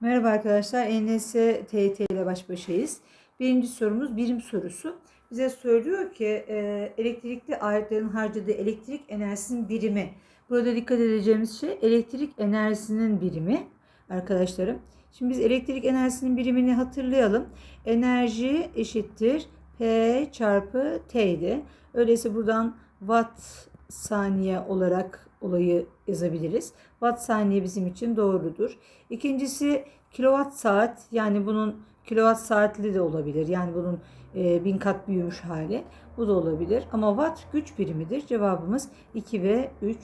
Merhaba arkadaşlar. ENS TYT ile baş başayız. Birinci sorumuz birim sorusu. Bize söylüyor ki e, elektrikli aletlerin harcadığı elektrik enerjisinin birimi. Burada dikkat edeceğimiz şey elektrik enerjisinin birimi arkadaşlarım. Şimdi biz elektrik enerjisinin birimini hatırlayalım. Enerji eşittir P çarpı T'ydi. Öyleyse buradan watt saniye olarak olayı yazabiliriz. Watt saniye bizim için doğrudur. İkincisi kilowatt saat yani bunun kilowatt saatli de olabilir. Yani bunun e, bin kat büyümüş hali. Bu da olabilir. Ama watt güç birimidir. Cevabımız 2 ve 3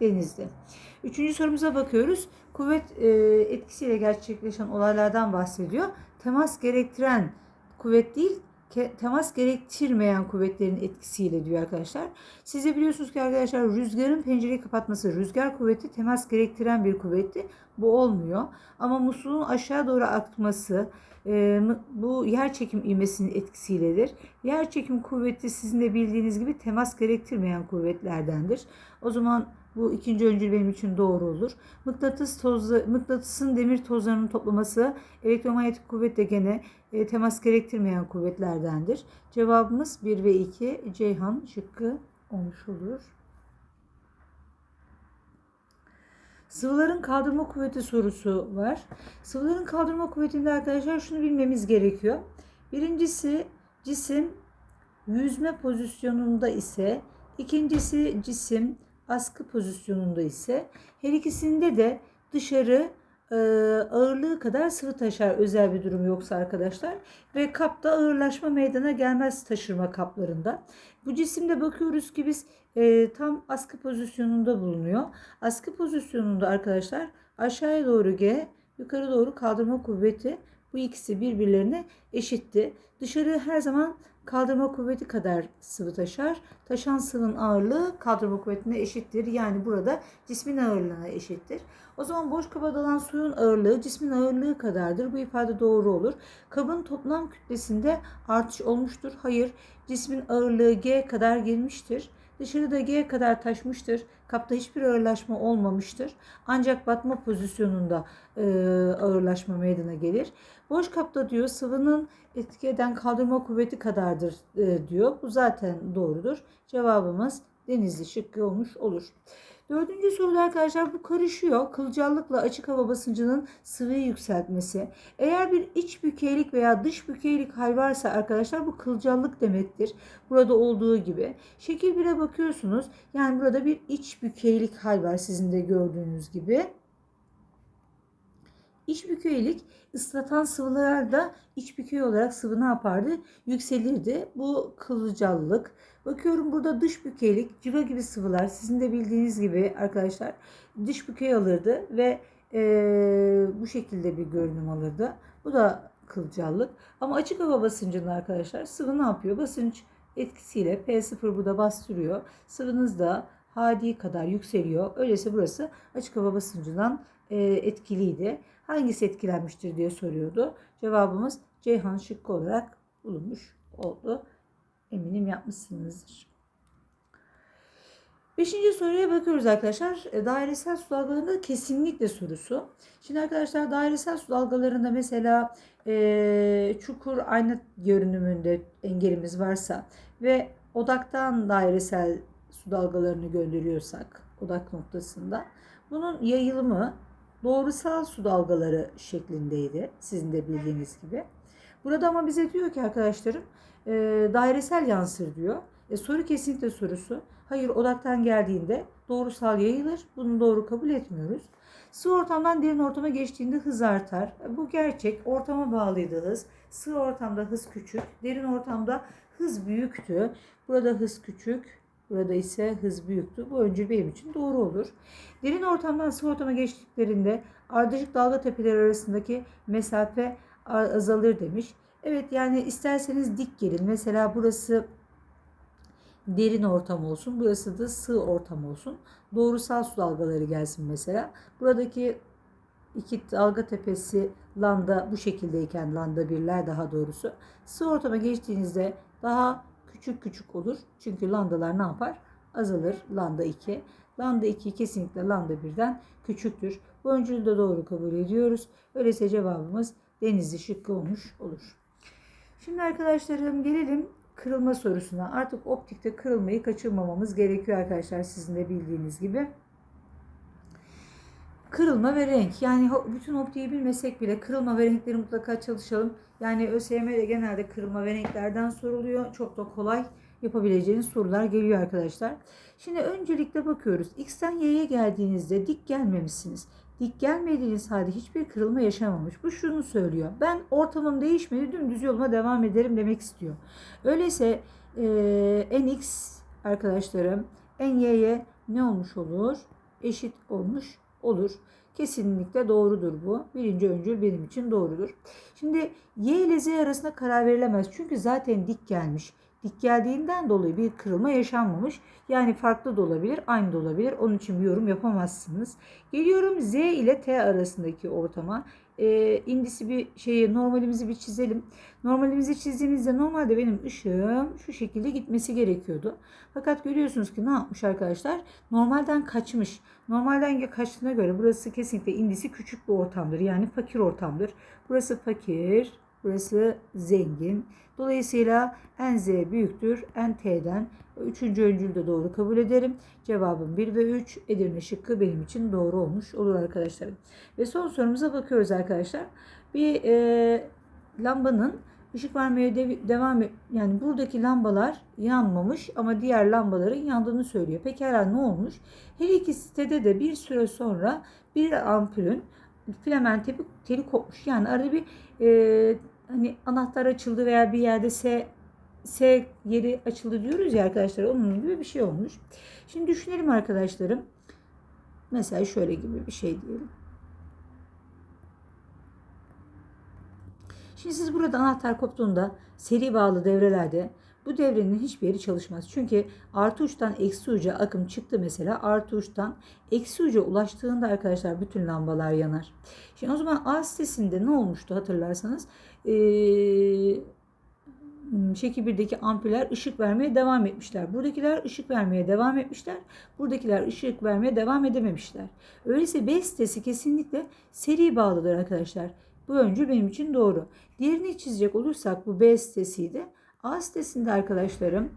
denizde. Üçüncü sorumuza bakıyoruz. Kuvvet e, etkisiyle gerçekleşen olaylardan bahsediyor. Temas gerektiren kuvvet değil, temas gerektirmeyen kuvvetlerin etkisiyle diyor arkadaşlar. Siz de biliyorsunuz ki arkadaşlar rüzgarın pencereyi kapatması, rüzgar kuvveti temas gerektiren bir kuvvetti. Bu olmuyor. Ama musluğun aşağı doğru akması e, bu yer çekim ivmesinin etkisiyledir. Yer çekim kuvveti sizin de bildiğiniz gibi temas gerektirmeyen kuvvetlerdendir. O zaman bu ikinci öncül benim için doğru olur. Mıknatıs tozla, mıknatısın demir tozlarının toplaması elektromanyetik kuvvet de gene e, temas gerektirmeyen kuvvetlerdendir. Cevabımız 1 ve 2 Ceyhan şıkkı olmuş olur. Sıvıların kaldırma kuvveti sorusu var. Sıvıların kaldırma kuvvetinde arkadaşlar şunu bilmemiz gerekiyor. Birincisi cisim yüzme pozisyonunda ise ikincisi cisim askı pozisyonunda ise her ikisinde de dışarı e, ağırlığı kadar sıvı taşar özel bir durum yoksa arkadaşlar ve kapta ağırlaşma meydana gelmez taşırma kaplarında. Bu cisimde bakıyoruz ki biz e, tam askı pozisyonunda bulunuyor. Askı pozisyonunda arkadaşlar aşağıya doğru G, yukarı doğru kaldırma kuvveti bu ikisi birbirlerine eşitti. Dışarı her zaman kaldırma kuvveti kadar sıvı taşar. Taşan sıvının ağırlığı kaldırma kuvvetine eşittir. Yani burada cismin ağırlığına eşittir. O zaman boş kaba dalan suyun ağırlığı cismin ağırlığı kadardır. Bu ifade doğru olur. Kabın toplam kütlesinde artış olmuştur. Hayır, cismin ağırlığı G kadar gelmiştir. Dışarıda G kadar taşmıştır. Kapta hiçbir ağırlaşma olmamıştır. Ancak batma pozisyonunda e, ağırlaşma meydana gelir. Boş kapta diyor sıvının etki eden kaldırma kuvveti kadardır e, diyor. Bu zaten doğrudur. Cevabımız denizli şıkkı olmuş olur. Dördüncü soruda arkadaşlar bu karışıyor. Kılcallıkla açık hava basıncının sıvıyı yükseltmesi. Eğer bir iç bükeylik veya dış bükeylik hal varsa arkadaşlar bu kılcallık demektir. Burada olduğu gibi. Şekil 1'e bakıyorsunuz. Yani burada bir iç bükeylik hal var sizin de gördüğünüz gibi. İç bükeylik ıslatan sıvılarda iç bükey olarak sıvı ne yapardı? Yükselirdi. Bu kılcallık. Bakıyorum burada dış bükeylik, civa gibi sıvılar sizin de bildiğiniz gibi arkadaşlar dış bükey alırdı ve e, bu şekilde bir görünüm alırdı. Bu da kılcallık. Ama açık hava basıncında arkadaşlar sıvı ne yapıyor? Basınç etkisiyle P0 bu da bastırıyor. Sıvınız da hadi kadar yükseliyor. Öyleyse burası açık hava basıncından e, etkiliydi. Hangisi etkilenmiştir diye soruyordu. Cevabımız Ceyhan şıkkı olarak bulunmuş oldu. Eminim yapmışsınızdır. Beşinci soruya bakıyoruz arkadaşlar. E, dairesel su dalgalarında kesinlikle sorusu. Şimdi arkadaşlar dairesel su dalgalarında mesela e, çukur aynı görünümünde engelimiz varsa ve odaktan dairesel su dalgalarını gönderiyorsak odak noktasında bunun yayılımı doğrusal su dalgaları şeklindeydi. Sizin de bildiğiniz gibi. Burada ama bize diyor ki arkadaşlarım e, dairesel yansır diyor. E, soru kesinlikle sorusu. Hayır odaktan geldiğinde doğrusal yayılır. Bunu doğru kabul etmiyoruz. Sıvı ortamdan derin ortama geçtiğinde hız artar. E, bu gerçek. Ortama bağlıydı hız. Sıvı ortamda hız küçük. Derin ortamda hız büyüktü. Burada hız küçük. Burada ise hız büyüktü. Bu öncül benim için doğru olur. Derin ortamdan sıvı ortama geçtiklerinde ardışık dalga tepeleri arasındaki mesafe azalır demiş. Evet yani isterseniz dik gelin. Mesela burası derin ortam olsun. Burası da sığ ortam olsun. Doğrusal su dalgaları gelsin mesela. Buradaki iki dalga tepesi landa bu şekildeyken landa birler daha doğrusu. Sığ ortama geçtiğinizde daha küçük küçük olur. Çünkü landalar ne yapar? Azalır. Landa 2. Landa 2 kesinlikle landa 1'den küçüktür. Bu öncülü de doğru kabul ediyoruz. Öyleyse cevabımız denizli şıkkı olmuş olur. Şimdi arkadaşlarım gelelim kırılma sorusuna. Artık optikte kırılmayı kaçırmamamız gerekiyor arkadaşlar sizin de bildiğiniz gibi. Kırılma ve renk. Yani bütün optiği bilmesek bile kırılma ve renkleri mutlaka çalışalım. Yani ÖSYM'de genelde kırılma ve renklerden soruluyor. Çok da kolay yapabileceğiniz sorular geliyor arkadaşlar. Şimdi öncelikle bakıyoruz. X'ten Y'ye geldiğinizde dik gelmemişsiniz. Dik gelmediğiniz halde hiçbir kırılma yaşamamış. Bu şunu söylüyor. Ben ortamım değişmedi dümdüz yoluma devam ederim demek istiyor. Öyleyse e, NX arkadaşlarım NY'ye ne olmuş olur? Eşit olmuş olur. Kesinlikle doğrudur bu. Birinci öncül benim için doğrudur. Şimdi Y ile Z arasında karar verilemez. Çünkü zaten dik gelmiş. Dik geldiğinden dolayı bir kırılma yaşanmamış. Yani farklı da olabilir, aynı da olabilir. Onun için bir yorum yapamazsınız. Geliyorum Z ile T arasındaki ortama. Ee, indisi bir şeyi normalimizi bir çizelim. Normalimizi çizdiğimizde normalde benim ışığım şu şekilde gitmesi gerekiyordu. Fakat görüyorsunuz ki ne yapmış arkadaşlar? Normalden kaçmış. Normalden kaçtığına göre burası kesinlikle indisi küçük bir ortamdır. Yani fakir ortamdır. Burası fakir, burası zengin. Dolayısıyla en z büyüktür en t'den. Üçüncü öncülü de doğru kabul ederim. Cevabım 1 ve 3. Edirne şıkkı benim için doğru olmuş olur arkadaşlarım. Ve son sorumuza bakıyoruz arkadaşlar. Bir e, lambanın ışık vermeye de, devam yani buradaki lambalar yanmamış ama diğer lambaların yandığını söylüyor. Pekala ne olmuş? Her iki sitede de bir süre sonra bir ampulün filament teli kopmuş. Yani arada bir e, hani anahtar açıldı veya bir yerde S S yeri açıldı diyoruz ya arkadaşlar onun gibi bir şey olmuş. Şimdi düşünelim arkadaşlarım. Mesela şöyle gibi bir şey diyelim. Şimdi siz burada anahtar koptuğunda seri bağlı devrelerde bu devrenin hiçbir yeri çalışmaz. Çünkü artı uçtan eksi uca akım çıktı mesela. Artı uçtan eksi uca ulaştığında arkadaşlar bütün lambalar yanar. Şimdi o zaman A sitesinde ne olmuştu hatırlarsanız? Ee, şekil 1'deki ampuller ışık vermeye devam etmişler. Buradakiler ışık vermeye devam etmişler. Buradakiler ışık vermeye devam edememişler. Öyleyse B sitesi kesinlikle seri bağlıdır arkadaşlar. Bu öncü benim için doğru. Diğerini çizecek olursak bu B sitesiydi. A sitesinde arkadaşlarım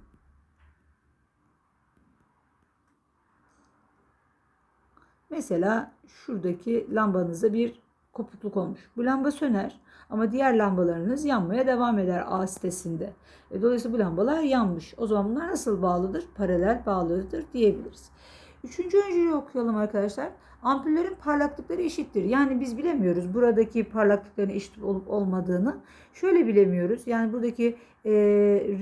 mesela şuradaki lambanızda bir kopukluk olmuş. Bu lamba söner ama diğer lambalarınız yanmaya devam eder A sitesinde. E, dolayısıyla bu lambalar yanmış. O zaman bunlar nasıl bağlıdır? Paralel bağlıdır diyebiliriz. Üçüncü öncülü okuyalım arkadaşlar. Ampullerin parlaklıkları eşittir. Yani biz bilemiyoruz buradaki parlaklıkların eşit olup olmadığını. Şöyle bilemiyoruz. Yani buradaki e,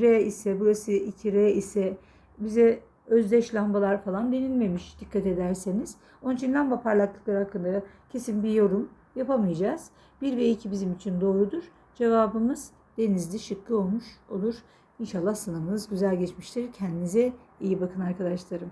R ise burası 2R ise bize özdeş lambalar falan denilmemiş dikkat ederseniz. Onun için lamba parlaklıkları hakkında kesin bir yorum yapamayacağız. 1 ve 2 bizim için doğrudur. Cevabımız denizli şıkkı olmuş olur. İnşallah sınavınız güzel geçmiştir. Kendinize iyi bakın arkadaşlarım.